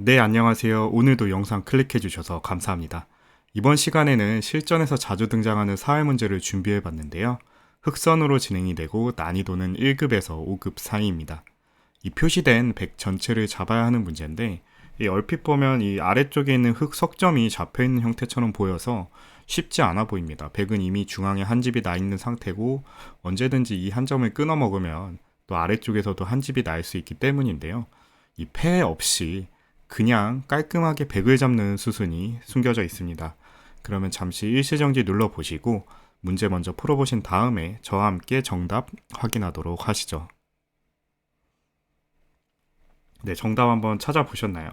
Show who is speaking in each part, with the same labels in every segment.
Speaker 1: 네, 안녕하세요. 오늘도 영상 클릭해 주셔서 감사합니다. 이번 시간에는 실전에서 자주 등장하는 사회 문제를 준비해 봤는데요. 흑선으로 진행이 되고 난이도는 1급에서 5급 사이입니다. 이 표시된 백 전체를 잡아야 하는 문제인데 이 얼핏 보면 이 아래쪽에 있는 흑 석점이 잡혀 있는 형태처럼 보여서 쉽지 않아 보입니다. 백은 이미 중앙에 한 집이 나 있는 상태고 언제든지 이 한 점을 끊어 먹으면 또 아래쪽에서도 한 집이 날 수 있기 때문인데요. 이패 없이 그냥 깔끔하게 백을 잡는 수순이 숨겨져 있습니다. 그러면 잠시 일시정지 눌러보시고 문제 먼저 풀어보신 다음에 저와 함께 정답 확인하도록 하시죠. 네, 정답 한번 찾아보셨나요?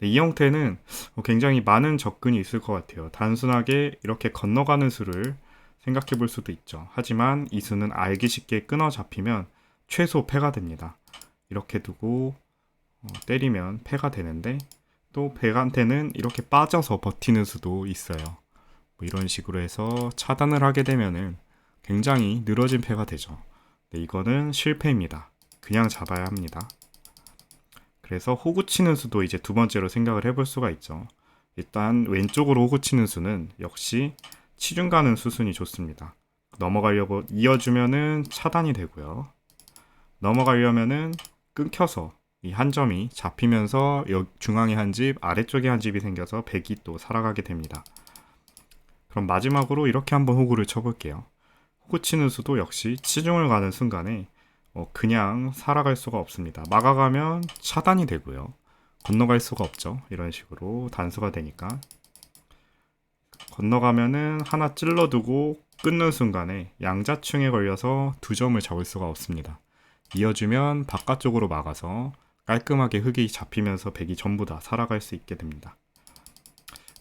Speaker 1: 네, 이 형태는 굉장히 많은 접근이 있을 것 같아요. 단순하게 이렇게 건너가는 수를 생각해 볼 수도 있죠. 하지만 이 수는 알기 쉽게 끊어 잡히면 최소 패가 됩니다. 이렇게 두고 어, 때리면 패가 되는데 또 백한테는 이렇게 빠져서 버티는 수도 있어요. 뭐 이런 식으로 해서 차단을 하게 되면은 굉장히 늘어진 패가 되죠. 네, 이거는 실패입니다. 그냥 잡아야 합니다. 그래서 호구 치는 수도 이제 두 번째로 생각을 해볼 수가 있죠. 일단 왼쪽으로 호구 치는 수는 역시 치중 가는 수순이 좋습니다. 넘어가려고 이어주면은 차단이 되고요. 넘어가려면은 끊겨서 이 한 점이 잡히면서 여- 중앙에 한 집, 아래쪽에 한 집이 생겨서 백이 또 살아가게 됩니다. 그럼 마지막으로 이렇게 한번 호구를 쳐볼게요. 호구 치는 수도 역시 치중을 가는 순간에 어, 그냥 살아갈 수가 없습니다. 막아가면 차단이 되고요. 건너갈 수가 없죠. 이런 식으로 단수가 되니까. 건너가면은 하나 찔러두고 끊는 순간에 양자충에 걸려서 두 점을 잡을 수가 없습니다. 이어주면 바깥쪽으로 막아서 깔끔하게 흙이 잡히면서 백이 전부 다 살아갈 수 있게 됩니다.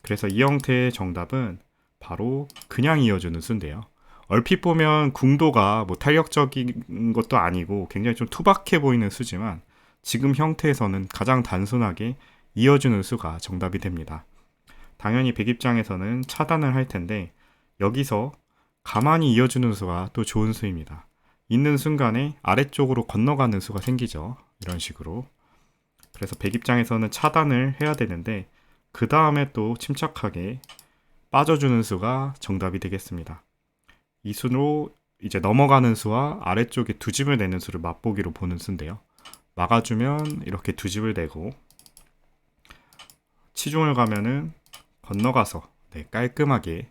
Speaker 1: 그래서 이 형태의 정답은 바로 그냥 이어주는 수인데요. 얼핏 보면 궁도가 뭐 탄력적인 것도 아니고 굉장히 좀 투박해 보이는 수지만 지금 형태에서는 가장 단순하게 이어주는 수가 정답이 됩니다. 당연히 백 입장에서는 차단을 할 텐데 여기서 가만히 이어주는 수가 또 좋은 수입니다. 있는 순간에 아래쪽으로 건너가는 수가 생기죠. 이런 식으로. 그래서 백 입장에서는 차단을 해야 되는데 그 다음에 또 침착하게 빠져주는 수가 정답이 되겠습니다. 이 수로 이제 넘어가는 수와 아래쪽에 두 집을 내는 수를 맛보기로 보는 수인데요. 막아주면 이렇게 두 집을 내고 치중을 가면은 건너가서 네, 깔끔하게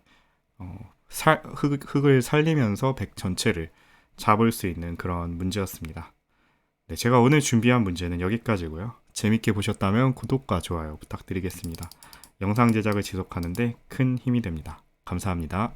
Speaker 1: 어, 살, 흙, 흙을 살리면서 백 전체를 잡을 수 있는 그런 문제였습니다. 네, 제가 오늘 준비한 문제는 여기까지고요. 재밌게 보셨다면 구독과 좋아요 부탁드리겠습니다. 영상 제작을 지속하는데 큰 힘이 됩니다. 감사합니다.